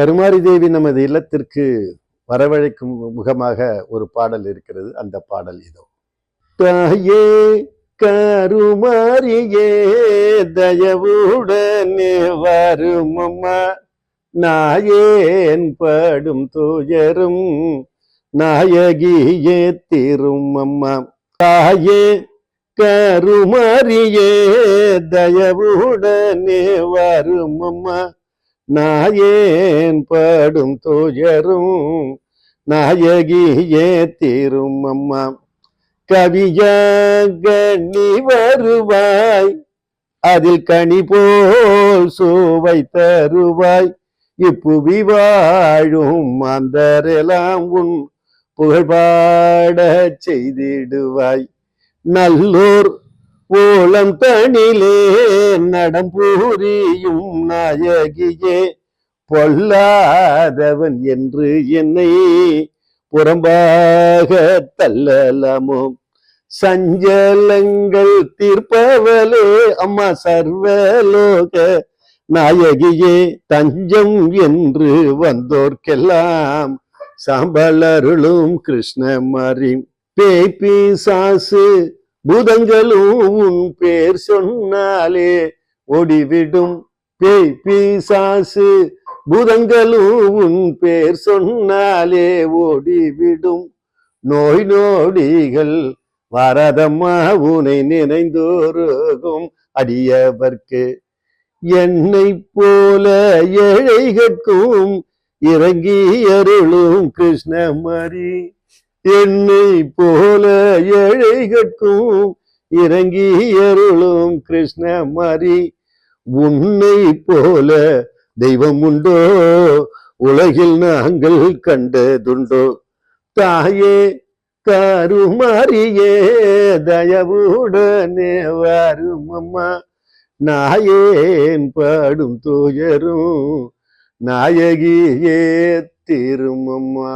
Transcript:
கருமாரி தேவி நமது இல்லத்திற்கு வரவழைக்கும் முகமாக ஒரு பாடல் இருக்கிறது. அந்த பாடல் இதோ. தாயே கருமாரியே தயவுடனே வருமம்மா. நாயேன் படும் துயரும் நாயகியே திருமம்மா. தாயே கருமாரியே தயவுடனே வருமம்மா. நாயேன் படும் துயரும் நாயகியே தீரும் அம்மா. கவியாக நீ வருவாய் அதில் கனி போல் சுவை தருவாய். இப்புவி வாழும் மாந்தரெல்லாம் உன் புகழ்பாட செய்திடுவாய். நல்லூர் ஓலம் தனிலே நடம்பூரியும் நாயகியே பொல்லாதவன் என்று என்னை புறம்பாக தள்ளலாமோ? சஞ்சலங்கள் தீர்ப்பவளே அம்மா சர்வலோக நாயகியே தஞ்சம் என்று வந்தோர்க்கெல்லாம் சாம்பலருளும் கிருஷ்ணமாரி பேபி சாசு பூதங்களும் உன் பேர் சொன்னாலே ஓடிவிடும் பேய் பிசாசு பூதங்களும் உன் பேர் சொன்னாலே ஓடிவிடும் நோய் நோடிகள் வரதம்மா உனை நினைந்தோருகும் அடியவர்க்கு. என்னை போல ஏழைகட்கும் இறங்கி அருளும் கிருஷ்ணமரி. என்னை போல ஏழைகட்கும் இறங்கி அருளும் கிருஷ்ணமரி உன்னை போல தெய்வம் உண்டோ? உலகில் நாங்கள் கண்டதுண்டோ? தாயே கருமாரியே தயவுடனே வாரும் அம்மா. நாயேன் பாடும் தூயரும் நாயகியே திருமம்மா